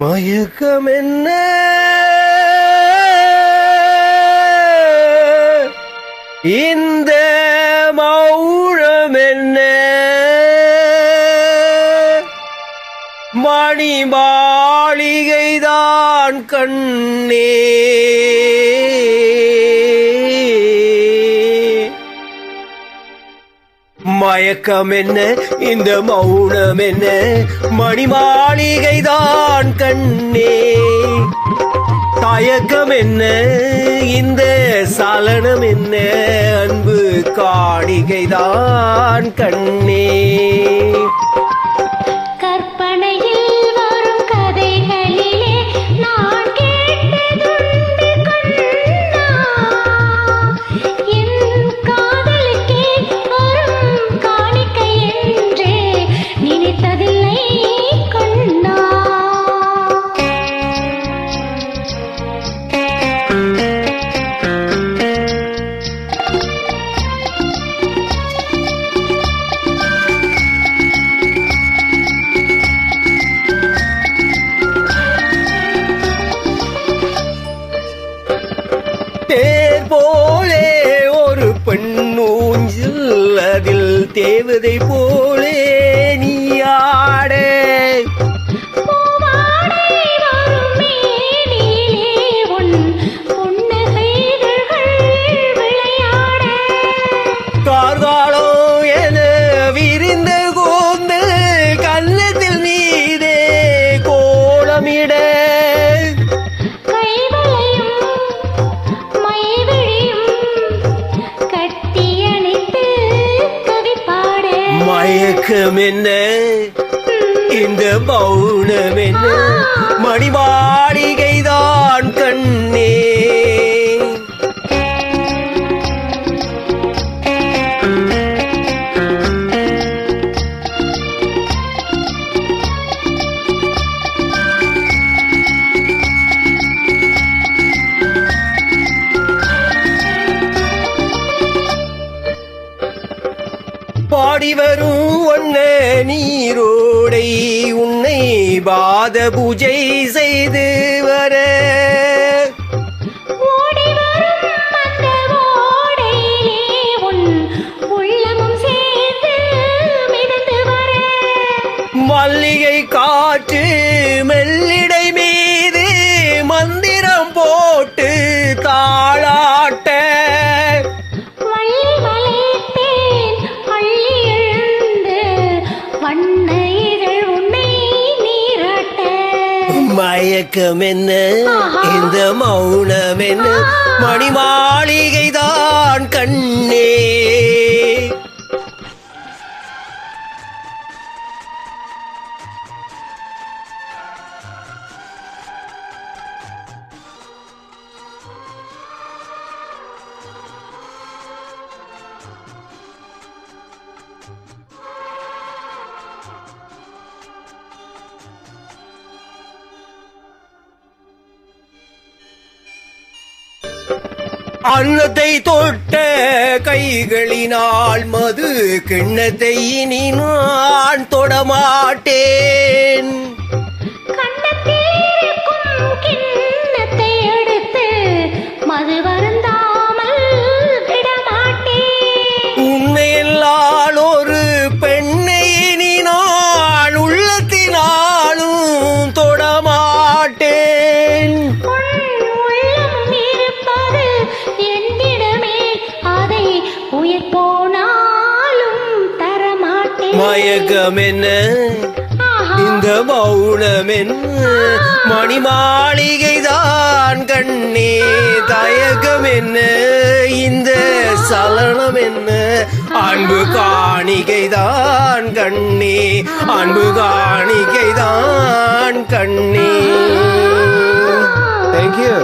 மயக்கம் என்ன இந்த மௌழம் என்ன மணி மாளிகைதான் கண்ணே. மயக்கம் என்ன? இந்த மௌனம் என்ன? மணி மாளிகைதான் கண்ணே. தயக்கம் என்ன? இந்த சலனம் என்ன? அன்பு காணிகைதான் கண்ணே. ஒரு பெண்ணூஞ்சில் அதில் தேவதை போலே நீ மயக்கம் என்ன? இந்த மௌனம் என்ன? மணி பாடி வரும் ஒன்ன நீரோடை உன்னை பாத பூஜை செய்து வர. மல்லிகை காற்று மெல்லிடை மயக்கம் என்ன. இந்த மௌனம் என்ன மணி கண்ணே. அன்னத்தை தொட்ட கைகளினால் மது கிண்ணத்தை இனி நான் தொடமாட்டேன் மயக்கம் என்ன. இந்த மௌனம் என்ன மணி மாளிகைதான் கண்ணே தயக்கம் என்ன இந்த சலனம் என்ன அன்பு காணிக்கைதான் கண்ணே அன்பு காணிக்கைதான் கண்ணே. தேங்க்யூ